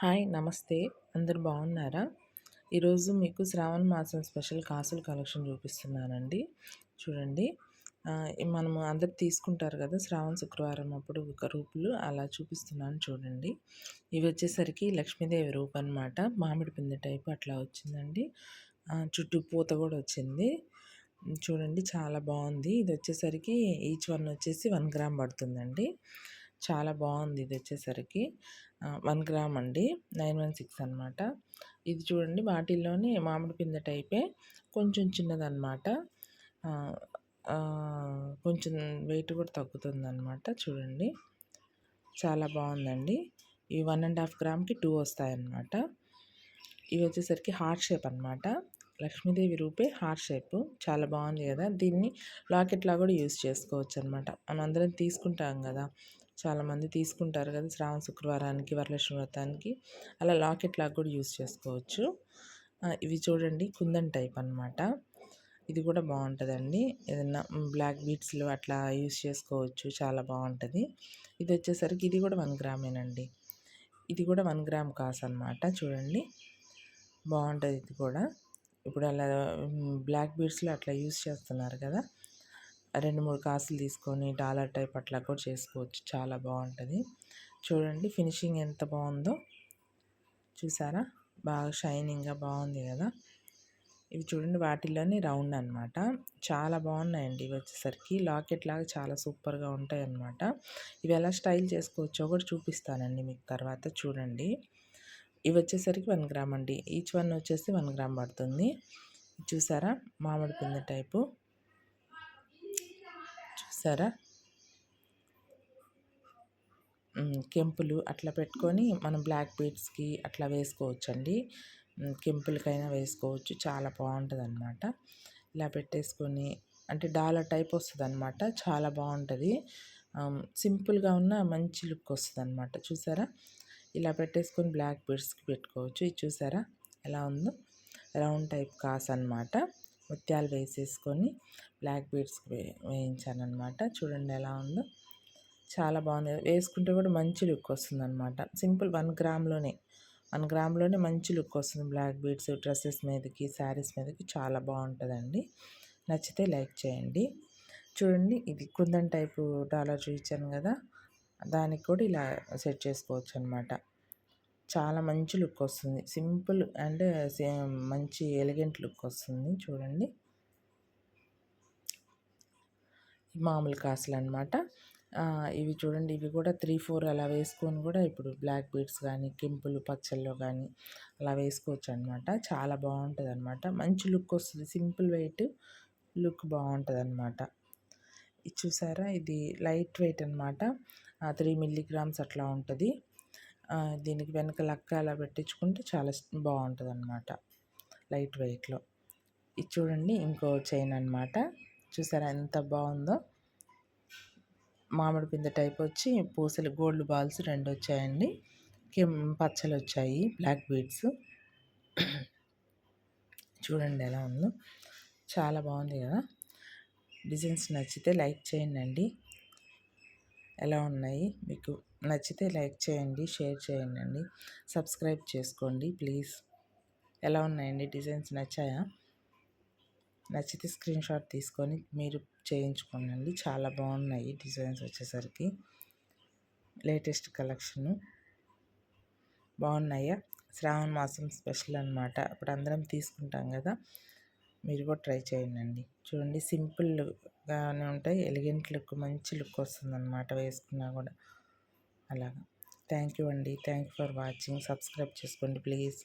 Hi నమస్తే. అందరు బాగున్నారా? ఈరోజు మీకు శ్రావణ మాసం స్పెషల్ కాసుల కలెక్షన్ చూపిస్తున్నానండి. చూడండి. మనము అందరు తీసుకుంటారు కదా శ్రావణ శుక్రవారం అప్పుడు ఒక రూపులు అలా చూపిస్తున్నాను చూడండి. ఇవి వచ్చేసరికి లక్ష్మీదేవి రూపు అనమాట మామిడి పిండి టైపు అట్లా వచ్చిందండి. చుట్టూ పూత కూడా వచ్చింది. చూడండి చాలా బాగుంది. ఇది వచ్చేసరికి ఈచ్ వన్ వచ్చేసి వన్ గ్రామ్ పడుతుందండి. చాలా బాగుంది ఇది వచ్చేసరికి. వన్ గ్రామ్ అండి. నైన్ వన్ సిక్స్ అనమాట ఇది చూడండి వాటిల్లోనే మామిడి పిందె టైపే కొంచెం చిన్నదనమాట కొంచెం వెయిట్ కూడా తగ్గుతుంది అనమాట చూడండి. చాలా బాగుందండి. ఇవి వన్ అండ్ హాఫ్ గ్రామ్కి టూ వస్తాయన్నమాట. ఇవి వచ్చేసరికి హార్ట్ షేప్ అనమాట లక్ష్మీదేవి రూపే హార్ట్ షేప్. చాలా బాగుంది కదా. దీన్ని లాకెట్లా కూడా యూస్ చేసుకోవచ్చు అనమాట మనం అందరం తీసుకుంటాం కదా. చాలామంది తీసుకుంటారు కదా శ్రావణ శుక్రవారానికి వరలక్ష్మి వ్రతానికి. అలా లాకెట్ లాగా కూడా యూస్ చేసుకోవచ్చు. ఇవి చూడండి కుందన్ టైప్ అనమాట ఇది కూడా బాగుంటుందండి. ఏదన్నా బ్లాక్ బీట్స్లో అట్లా యూస్ చేసుకోవచ్చు చాలా బాగుంటుంది. ఇది వచ్చేసరికి ఇది కూడా వన్ గ్రామేనండి. ఇది కూడా వన్ గ్రామ్ కాస్ అనమాట చూడండి. బాగుంటుంది ఇది కూడా. ఇప్పుడు అలా బ్లాక్ బీడ్స్లో అట్లా యూస్ చేస్తున్నారు కదా. రెండు మూడు కాసులు తీసుకొని డాలర్ టైప్ అట్లా కూడా చేసుకోవచ్చు. చాలా బాగుంటుంది. చూడండి ఫినిషింగ్ ఎంత బాగుందో. చూసారా? బాగా షైనింగ్గా బాగుంది కదా. ఇవి చూడండి వాటిల్లోనే రౌండ్ అనమాట చాలా బాగున్నాయండి ఇవి వచ్చేసరికి. లాకెట్ లాగా చాలా సూపర్గా ఉంటాయి అన్నమాట ఇవి ఎలా స్టైల్ చేసుకోవచ్చో కూడా చూపిస్తానండి మీకు తర్వాత చూడండి. ఇవి వచ్చేసరికి వన్ గ్రామ్ అండి. ఈచ్ వన్ వచ్చేసి వన్ గ్రామ్ పడుతుంది. చూసారా? మామిడి పిండి టైపు. చూసారా కెంపులు అట్లా పెట్టుకొని మనం బ్లాక్ బీట్స్కి అట్లా వేసుకోవచ్చండి. కెంపులకైనా వేసుకోవచ్చు. చాలా బాగుంటుంది అనమాట ఇలా పెట్టేసుకొని అంటే డాలర్ టైప్ వస్తుంది అనమాట చాలా బాగుంటుంది. సింపుల్గా ఉన్న మంచి లుక్ వస్తుంది అనమాట చూసారా? ఇలా పెట్టేసుకొని బ్లాక్ బీడ్స్కి పెట్టుకోవచ్చు. ఇది చూసారా? ఎలా ఉందో? రౌండ్ టైప్ కాస్ అనమాట ముత్యాలు వేసేసుకొని బ్లాక్ బీడ్స్ వేయించాను అనమాట చూడండి ఎలా ఉందో. చాలా బాగుంది. వేసుకుంటే కూడా మంచి లుక్ వస్తుంది అనమాట సింపుల్ వన్ గ్రామ్లోనే వన్ గ్రామ్లోనే మంచి లుక్ వస్తుంది. బ్లాక్ బీడ్స్ డ్రెస్సెస్ మీదకి శారీస్ మీదకి చాలా బాగుంటుందండి. నచ్చితే లైక్ చేయండి. చూడండి ఇది కుందన్ టైపు డాలర్ చూపించాను కదా. దానికి కూడా ఇలా సెట్ చేసుకోవచ్చు అనమాట చాలా మంచి లుక్ వస్తుంది. సింపుల్ అండ్ మంచి ఎలిగెంట్ లుక్ వస్తుంది. చూడండి. మామూలు కాసులు అనమాట ఇవి చూడండి. ఇవి కూడా త్రీ ఫోర్ అలా వేసుకొని కూడా ఇప్పుడు బ్లాక్ బీడ్స్ కానీ కెంపులు పచ్చల్లో కానీ అలా వేసుకోవచ్చు అనమాట చాలా బాగుంటుంది అనమాట మంచి లుక్ వస్తుంది. సింపుల్ వెయిట్ లుక్ బాగుంటుంది అనమాట ఇది చూసారా? ఇది లైట్ వెయిట్ అనమాట త్రీ మిల్లీగ్రామ్స్ అట్లా ఉంటుంది. దీనికి వెనక లక్క అలా పెట్టించుకుంటే చాలా బాగుంటుంది అనమాట లైట్ వెయిట్లో. ఇది చూడండి ఇంకో చైన్ అనమాట చూసారా ఎంత బాగుందో? మామిడి పిందె టైప్ వచ్చి పూసలు గోల్డ్ బాల్స్ రెండు వచ్చాయండి. పచ్చలు వచ్చాయి బ్లాక్ బీడ్స్. చూడండి ఎలా ఉందో. చాలా బాగుంది కదా? డిజైన్స్ నచ్చితే లైక్ చేయండి. ఎలా ఉన్నాయి? మీకు నచ్చితే లైక్ చేయండి షేర్ చేయండి సబ్స్క్రైబ్ చేసుకోండి ప్లీజ్. ఎలా ఉన్నాయండి? డిజైన్స్ నచ్చాయా? నచ్చితే స్క్రీన్ షాట్ తీసుకొని మీరు చేయించుకోండి చాలా బాగున్నాయి డిజైన్స్ వచ్చేసరికి. Latest collection. బాగున్నాయా? శ్రావణ మాసం స్పెషల్ అనమాట అప్పుడు అందరం తీసుకుంటాం కదా. మీరు కూడా ట్రై చేయండి చూడండి సింపుల్గానే ఉంటాయి. ఎలిగెంట్ లుక్ మంచి లుక్ వస్తుందన్నమాట వేసుకున్నా కూడా. అలాగా. థ్యాంక్ యూ అండి. Thank you for watching. Subscribe చేసుకోండి ప్లీజ్.